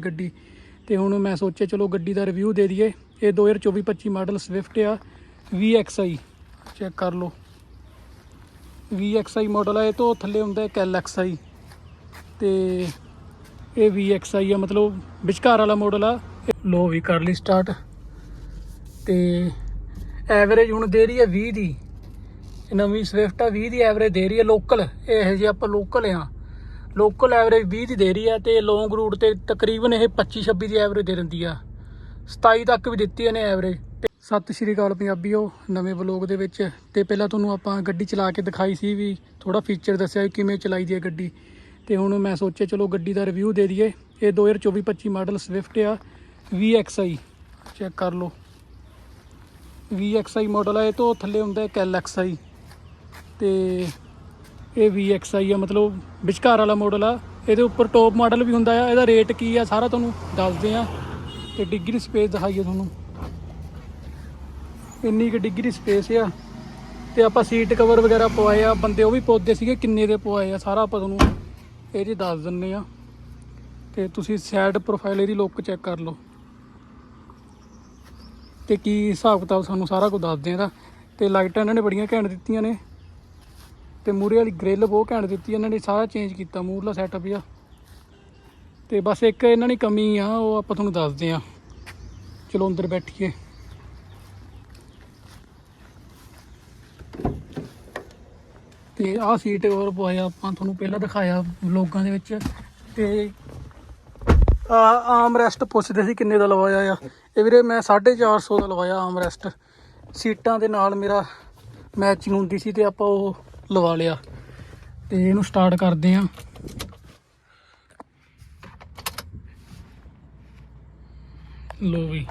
ਗੱਡੀ। ਤੇ ਹੁਣ ਮੈਂ ਸੋਚਿਆ, ਚਲੋ ਗੱਡੀ ਦਾ ਰਿਵਿਊ ਦੇ ਦਈਏ। ਇਹ 2024-25 ਮਾਡਲ ਸਵਿਫਟ ਆ VXI ਚੈੱਕ ਕਰ ਲਓ। VXI ਮਾਡਲ ਆ, ਇਹ ਤੋਂ ਥੱਲੇ ਹੁੰਦਾ ਇੱਕ LXI ਤੇ ਇਹ VXI ਆ, ਮਤਲਬ ਵਿਚਕਾਰ ਵਾਲਾ ਮਾਡਲ ਆ। ਲੋ ਵੀ ਕਰ ਲਈ ਸਟਾਰਟ ਤੇ ਐਵਰੇਜ ਹੁਣ ਦੇ ਰਹੀ ਹੈ 20 ਦੀ। ਨਵੀਂ ਸਵਿਫਟ ਆ 20 ਦੀ ਐਵਰੇਜ ਦੇ ਰਹੀ ਹੈ ਲੋਕਲ ਇਹ ਜੇ ਆਪਾਂ ਲੋਕਲ ਆ। ਲੋਕਲ ਐਵਰੇਜ 20 ਦੀ ਦੇ ਰਹੀ ਹੈ ਤੇ ਲੌਂਗ ਰੂਟ ਤੇ ਤਕਰੀਬਨ ਇਹ 25 26 ਦੀ ਐਵਰੇਜ ਦੇ ਦਿੰਦੀ ਆ। 27 ਤੱਕ ਵੀ ਦਿੱਤੀ ਇਹਨੇ ਐਵਰੇਜ ਸਤਿ ਸ਼੍ਰੀ ਅਕਾਲ ਪੰਜਾਬੀਓ, ਨਵੇਂ ਵਲੋਗ ਦੇ ਵਿੱਚ। ਤੇ ਪਹਿਲਾਂ ਤੁਹਾਨੂੰ ਆਪਾਂ ਗੱਡੀ ਚਲਾ ਕੇ ਦਿਖਾਈ ਸੀ ਵੀ ਥੋੜਾ ਫੀਚਰ ਦੱਸਿਆ ਕਿਵੇਂ ਚਲਾਈ ਦੀ ਹੈ ਗੱਡੀ। ਤੇ ਹੁਣ ਮੈਂ ਸੋਚਿਆ ਚਲੋ ਗੱਡੀ ਦਾ ਰਿਵਿਊ ਦੇ ਦਈਏ। ਇਹ 2024-25 ਮਾਡਲ ਸਵਿਫਟ ਆ VXI ਚੈੱਕ ਕਰ ਲਓ। VXI ਮਾਡਲ ਆ, ਇਹ ਤੋਂ ਥੱਲੇ ਹੁੰਦਾ ਇੱਕ LXI ਤੇ ਇਹ VXI ਆ, ਮਤਲਬ ਵਿਚਕਾਰ ਵਾਲਾ ਮਾਡਲ ਆ। ਇਹਦੇ ਉੱਪਰ ਟੌਪ ਮਾਡਲ ਵੀ ਹੁੰਦਾ ਆ। ਇਹਦਾ ਰੇਟ ਕੀ ਆ, ਸਾਰਾ ਤੁਹਾਨੂੰ ਦੱਸਦੇ ਆ। ਤੇ ਡਿੱਗੀ ਦੀ ਸਪੇਸ ਦਿਖਾਈਏ ਤੁਹਾਨੂੰ। ਇੰਨੀ ਕੁ ਡਿੱਗੀ ਸਪੇਸ ਆ। ਤੇ ਆਪਾਂ ਸੀਟ ਕਵਰ ਵਗੈਰਾ ਪਵਾਏ ਆ। ਬੰਦੇ ਉਹ ਵੀ ਪੌਦੇ ਸੀਗੇ, ਕਿੰਨੇ ਦੇ ਪਵਾਏ ਆ, ਸਾਰਾ ਆਪਾਂ ਤੁਹਾਨੂੰ ਇਹ ਜੀ ਦੱਸ ਦਿੰਨੇ ਆ। ਤੇ ਤੁਸੀਂ ਸਾਈਡ ਪ੍ਰੋਫਾਈਲ ਇਹਦੀ ਲੁੱਕ ਚੈੱਕ ਕਰ ਲਓ। ਤੇ ਕੀ ਹਿਸਾਬ ਕਿਤਾਬ ਸਾਨੂੰ ਸਾਰਾ ਕੁਝ ਦੱਸਦੇ ਆ ਇਹਦਾ। ਤੇ ਲਾਈਟਾਂ ਇਹਨਾਂ ਨੇ ਬੜੀਆਂ ਘੈਂਟ ਦਿੱਤੀਆਂ ਨੇ। ਤੇ ਮੂਰੇ ਵਾਲੀ ਗ੍ਰਿਲ ਬਹੁਤ ਘੈਂਟ ਦਿੱਤੀ, ਇਹਨਾਂ ਨੇ ਸਾਰਾ ਚੇਂਜ ਕੀਤਾ, ਮੂਰਲਾ ਸੈਟਅਪ ਜਿਹਾ। ਤੇ ਬਸ ਇੱਕ ਇਹਨਾਂ ਦੀ ਕਮੀ ਆ, ਉਹ ਆਪਾਂ ਤੁਹਾਨੂੰ ਦੱਸਦੇ ਆ। ਚਲੋ ਅੰਦਰ ਬੈਠੀਏ। ਤੇ ਆਹ ਸੀਟ ਹੋਰ ਪਵਾਇਆ ਆਪਾਂ, ਤੁਹਾਨੂੰ ਪਹਿਲਾਂ ਦਿਖਾਇਆ ਵਲੋਗਾਂ ਦੇ ਵਿੱਚ। ਤੇ ਆ ਆਮ ਰੈਸਟ ਪੁੱਛਦੇ ਸੀ ਕਿੰਨੇ ਦਾ ਲਵਾਇਆ ਆ। ਇਹ ਵੀਰੇ ਮੈਂ 450 ਦਾ ਲਵਾਇਆ ਆਮ ਰੈਸਟ ਸੀਟਾਂ ਦੇ ਨਾਲ ਮੇਰਾ ਮੈਚਿੰਗ ਹੁੰਦੀ ਸੀ ਤੇ ਆਪਾਂ ਉਹ ਲਵਾ ਲਿਆ। ਤੇ ਇਹਨੂੰ ਸਟਾਰਟ ਕਰਦੇ ਆ। ਲੋ ਵੀ।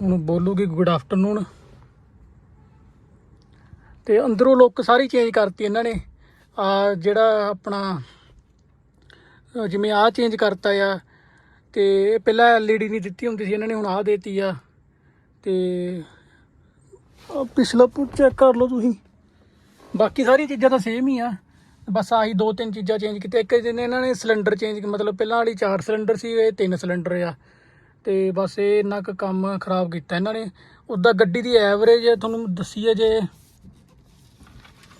ਹੁਣ ਬੋਲੂਗੀ ਗੁੱਡ ਆਫਟਰਨੂਨ ਤੇ ਅੰਦਰੋਂ ਲੁੱਕ ਸਾਰੀ ਚੇਂਜ ਕਰਤੀ ਇਹਨਾਂ ਨੇ। ਆ ਜਿਹੜਾ ਆਪਣਾ ਜਿਵੇਂ ਆਹ ਚੇਂਜ ਕਰਤਾ ਆ, ਤੇ ਇਹ ਪਹਿਲਾਂ ਐਲਈਡੀ ਨਹੀਂ ਦਿੱਤੀ ਹੁੰਦੀ ਸੀ ਇਹਨਾਂ ਨੇ, ਹੁਣ ਆਹ ਦੇਤੀ ਆ। ਤੇ ਪਿਛਲਾ ਪੁੱਟ ਚੈੱਕ ਕਰ ਲਓ ਤੁਸੀਂ। ਬਾਕੀ ਸਾਰੀਆਂ ਚੀਜ਼ਾਂ ਤਾਂ ਸੇਮ ਹੀ ਆ। ਬਸ ਆਹੀ ਦੋ ਤਿੰਨ ਚੀਜ਼ਾਂ ਚੇਂਜ ਕੀਤੀਆਂ। ਇੱਕ ਜਿਹਨੇ ਇਹਨਾਂ ਨੇ ਸਿਲੰਡਰ ਚੇਂਜ ਮਤਲਬ ਪਹਿਲਾਂ ਵਾਲੀ ਚਾਰ ਸਿਲੰਡਰ ਸੀ, ਇਹ ਤਿੰਨ ਸਿਲੰਡਰ ਆ। ਤੇ ਬਸ ਇਹ ਇੰਨਾ ਕੁ ਕੰਮ ਖਰਾਬ ਕੀਤਾ ਇਹਨਾਂ ਨੇ। ਉੱਦਾਂ ਗੱਡੀ ਦੀ ਐਵਰੇਜ ਤੁਹਾਨੂੰ ਦੱਸੀ ਹੈ ਜੇ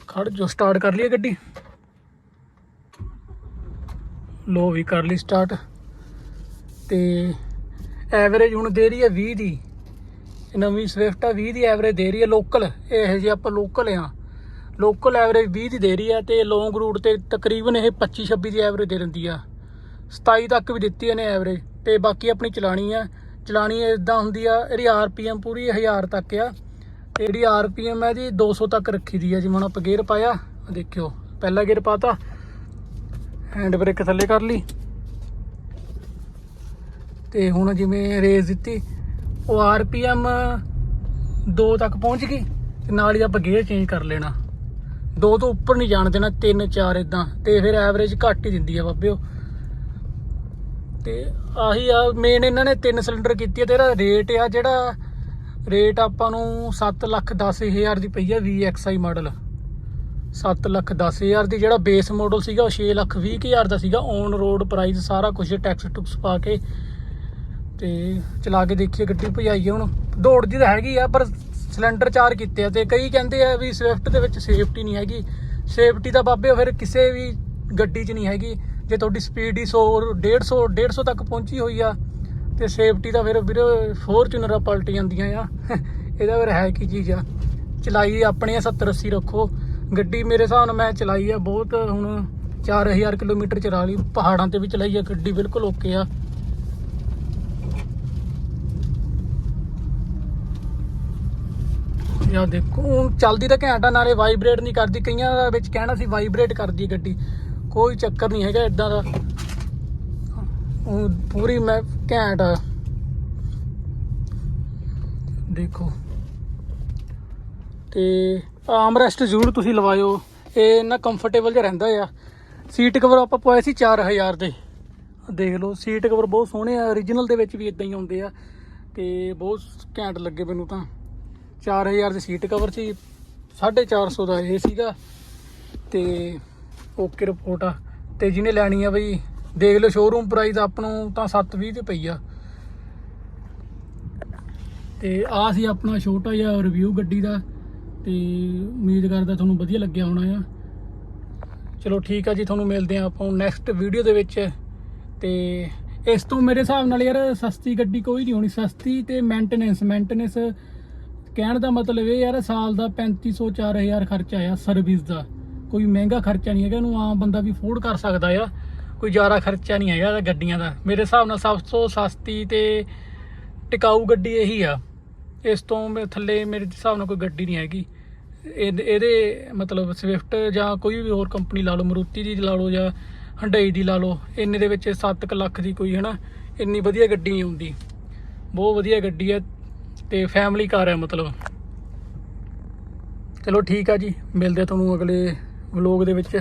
ਖੜ ਜੋ ਸਟਾਰਟ ਕਰ ਲਈਏ ਗੱਡੀ। ਲੋ ਵੀ ਕਰ ਲਈ ਸਟਾਰਟ ਤੇ ਐਵਰੇਜ ਹੁਣ ਦੇ ਰਹੀ ਹੈ 20 ਦੀ। ਨਵੀਂ ਸਵਿਫਟ ਆ 20 ਦੀ ਐਵਰੇਜ ਦੇ ਰਹੀ ਹੈ ਲੋਕਲ ਇਹ ਜੇ ਆਪਾਂ ਲੋਕਲ ਆ। ਲੋਕਲ ਐਵਰੇਜ 20 ਦੀ ਦੇ ਰਹੀ ਹੈ ਤੇ ਲੌਂਗ ਰੂਟ ਤੇ ਤਕਰੀਬਨ ਇਹ 25 26 ਦੀ ਐਵਰੇਜ ਦੇ ਦਿੰਦੀ ਆ। 27 ਤੱਕ ਵੀ ਦਿੱਤੀ ਇਹਨੇ ਐਵਰੇਜ ਤੇ ਬਾਕੀ ਆਪਣੀ ਚਲਾਣੀ ਆ। ਚਲਾਣੀ ਇਦਾਂ ਹੁੰਦੀ ਆ, ਇਹਦੀ ਆਰਪੀਐਮ ਪੂਰੀ 1000 ਤੱਕ ਆ। ਤੇ ਜਿਹੜੀ ਆਰਪੀਐਮ ਹੈ ਜੀ 200 ਤੱਕ ਰੱਖੀ ਦੀ ਆ, ਜਿਵੇਂ ਹੁਣ ਆਪਾਂ ਗੇਅਰ ਪਾਇਆ ਦੇਖਿਓ, ਪਹਿਲਾ ਗੇਅਰ ਪਾਤਾ। ਹੈਂਡ ਬ੍ਰੇਕ ਥੱਲੇ ਕਰ ਲਈ। ਤੇ ਹੁਣ ਜਿਵੇਂ ਰੇਸ ਦਿੱਤੀ, ਉਹ ਆਰਪੀਐਮ 2 ਤੱਕ ਪਹੁੰਚ ਗਈ, ਤੇ ਨਾਲ ਹੀ ਆਪਾਂ ਗੇਅਰ ਚੇਂਜ ਕਰ ਲੈਣਾ। ਦੋ ਤੋਂ ਉੱਪਰ ਨਹੀਂ ਜਾਣ ਦੇਣਾ 3 4 ਇਦਾਂ ਤੇ ਫਿਰ ਐਵਰੇਜ ਘੱਟ ਹੀ ਦਿੰਦੀ ਆ ਬਾਬਿਓ। ਤੇ ਆਹੀ ਆ ਮੇਨ ਇਹਨਾਂ ਨੇ ਤਿੰਨ ਸਿਲੰਡਰ ਕੀਤੀ ਆ, ਤੇ ਇਹਦਾ ਰੇਟ ਆ ਜਿਹੜਾ ਰੇਟ ਆਪਾਂ ਨੂੰ 7 ਲੱਖ 10 ਹਜ਼ਾਰ ਦੀ ਪਈ ਆ VXI ਮਾਡਲ 7 ਲੱਖ 10 ਹਜ਼ਾਰ ਦੀ ਜਿਹੜਾ ਬੇਸ ਮਾਡਲ ਸੀਗਾ, ਉਹ 6 ਲੱਖ 20 ਹਜ਼ਾਰ ਦਾ ਸੀਗਾ। ਔਨ ਰੋਡ ਪ੍ਰਾਈਸ ਸਾਰਾ ਕੁਝ ਟੈਕਸ ਟੁਕਸ ਪਾ ਕੇ। ਤੇ ਚਲਾ ਕੇ ਦੇਖੀਏ ਗੱਡੀ ਭਜਾਈਏ ਹੁਣ। ਦੌੜ ਦੀ ਤਾਂ ਹੈਗੀ ਆ, ਪਰ ਸਿਲੰਡਰ ਚਾਰ ਕੀਤੇ ਆ ਤੇ ਕਈ ਕਹਿੰਦੇ ਆ ਵੀ ਸਵਿਫਟ ਦੇ ਵਿੱਚ ਸੇਫਟੀ ਨਹੀਂ ਹੈਗੀ। ਸੇਫਟੀ ਤਾਂ ਬਾਬੇ ਫਿਰ ਕਿਸੇ ਵੀ ਗੱਡੀ 'ਚ ਨਹੀਂ ਹੈਗੀ। ਜੇ ਤੁਹਾਡੀ ਸਪੀਡ ਹੀ 100 150 150 ਤੱਕ ਪਹੁੰਚੀ ਹੋਈ ਆ, ਤੇ ਸੇਫਟੀ ਤਾਂ ਫਿਰ ਵੀਰੇ ਫੋਰਚੂਨਰਾਂ ਪਲਟ ਜਾਂਦੀਆਂ ਆ। ਇਹਦਾ ਫਿਰ ਹੈ ਕੀ ਚੀਜ਼ ਆ? ਚਲਾਈ ਆਪਣੇ ਆ 70 80 ਰੱਖੋ। ਗੱਡੀ ਮੇਰੇ ਹਿਸਾਬ ਨਾਲ ਮੈਂ ਚਲਾਈ ਆ, ਬਹੁਤ ਹੁਣ 4000 ਕਿਲੋਮੀਟਰ ਚਲਾ ਲਈ। ਪਹਾੜਾਂ ਤੇ ਵੀ ਚਲਾਈ ਆ, ਗੱਡੀ ਬਿਲਕੁਲ ਓਕੇ ਆ। ਯਾ ਦੇਖੋ ਹੁਣ ਚੱਲਦੀ ਤਾਂ ਘੈਂਟ ਆ, ਨਾਲੇ ਵਾਈਬ੍ਰੇਟ ਨਹੀਂ ਕਰਦੀ। ਕਈਆਂ ਦਾ ਵਿੱਚ ਕਹਿਣਾ ਸੀ ਵਾਈਬ੍ਰੇਟ ਕਰਦੀ ਗੱਡੀ। ਕੋਈ ਚੱਕਰ ਨਹੀਂ ਹੈਗਾ ਇਦਾਂ ਦਾ। ਉਹ ਪੂਰੀ ਮੈਂ ਘੈਂਟ ਆ। ਦੇਖੋ। ਤੇ ਆਮ ਰੈਸਟ ਜ਼ਰੂਰ ਤੁਸੀਂ ਲਵਾਇਓ। ਇਹ ਨਾ ਕੰਫਰਟੇਬਲ ਜਿਹਾ ਰਹਿੰਦਾ ਆ। ਸੀਟ ਕਵਰ ਆਪਾਂ ਪਵਾਏ ਸੀ 4000 ਦੇ। ਦੇਖ ਲਓ ਸੀਟ ਕਵਰ ਬਹੁਤ ਸੋਹਣੇ ਆ। origignal ਦੇ ਵਿੱਚ ਵੀ ਇਦਾਂ ਹੀ ਆਉਂਦੇ ਆ। ਤੇ ਬਹੁਤ ਘੈਂਟ ਲੱਗੇ ਮੈਨੂੰ ਤਾਂ। 4000 ਦੀ ਸੀਟ ਕਵਰ ਸੀ 450 ਦਾ ਇਹ ਸੀਗਾ। ਤੇ ਓਕੇ ਰਿਪੋਰਟ ਆ। ਤੇ ਜਿਹਨੇ ਲੈਣੀ ਆ ਬਈ, ਦੇਖ ਲਓ ਸ਼ੋਰੂਮ ਪ੍ਰਾਈਸ ਆਪ ਨੂੰ ਤਾਂ 720 ਤੇ ਪਈ ਆ। ਤੇ ਆ ਸੀ ਆਪਣਾ ਛੋਟਾ ਜਿਹਾ ਰਿਵਿਊ ਗੱਡੀ ਦਾ। ਤੇ ਉਮੀਦ ਕਰਦਾ ਤੁਹਾਨੂੰ ਵਧੀਆ ਲੱਗਿਆ ਹੋਣਾ ਆ। ਚਲੋ ਠੀਕ ਆ ਜੀ, ਤੁਹਾਨੂੰ ਮਿਲਦੇ ਆ ਆਪਾਂ ਨੈਕਸਟ ਵੀਡੀਓ ਦੇ ਵਿੱਚ। ਤੇ ਇਸ ਤੋਂ ਮੇਰੇ ਹਿਸਾਬ ਨਾਲ ਯਾਰ ਸਸਤੀ ਗੱਡੀ ਕੋਈ ਨਹੀਂ ਹੋਣੀ। ਸਸਤੀ ਤੇ ਮੇਨਟੇਨੈਂਸ ਮੇਨਟੇਨੈਂਸ ਕਹਿਣ ਦਾ ਮਤਲਬ ਇਹ ਯਾਰ, ਸਾਲ ਦਾ 3500 4000 ਖਰਚਾ ਆ ਸਰਵਿਸ ਦਾ। ਕੋਈ ਮਹਿੰਗਾ ਖਰਚਾ ਨਹੀਂ ਹੈਗਾ, ਇਹਨੂੰ ਆਮ ਬੰਦਾ ਵੀ ਅਫੋਰਡ ਕਰ ਸਕਦਾ ਆ। ਕੋਈ ਜ਼ਿਆਦਾ ਖਰਚਾ ਨਹੀਂ ਹੈਗਾ ਇਹਦਾ ਗੱਡੀਆਂ ਦਾ। ਮੇਰੇ ਹਿਸਾਬ ਨਾਲ ਸਭ ਤੋਂ ਸਸਤੀ ਤੇ ਟਿਕਾਊ ਗੱਡੀ ਇਹੀ ਆ। ਇਸ ਤੋਂ ਮੇ- ਥੱਲੇ ਮੇਰੇ ਹਿਸਾਬ ਨਾਲ ਕੋਈ ਗੱਡੀ ਨਹੀਂ ਹੈਗੀ। ਇਹ- ਇਹਦੇ ਮਤਲਬ ਸਵਿਫਟ ਜਾਂ ਕੋਈ ਵੀ ਹੋਰ ਕੰਪਨੀ ਲਾ ਲਓ ਮਰੂਤੀ ਦੀ ਲਾ ਲਓ ਜਾਂ ਹੰਡਈ ਦੀ ਲਾ ਲਓ, ਇੰਨੇ ਦੇ ਵਿੱਚ 7 ਲੱਖ ਦੀ ਕੋਈ, ਹਨਾ, ਇੰਨੀ ਵਧੀਆ ਗੱਡੀ ਨਹੀਂ ਆਉਂਦੀ ਬਹੁਤ ਵਧੀਆ ਗੱਡੀ ਹੈ ਤੇ ਫੈਮਿਲੀ ਕਾਰ ਹੈ ਮਤਲਬ। ਚਲੋ ਠੀਕ ਆ ਜੀ, ਮਿਲਦੇ ਤੁਹਾਨੂੰ ਅਗਲੇ ਵਲੋਗ ਦੇ ਵਿੱਚ।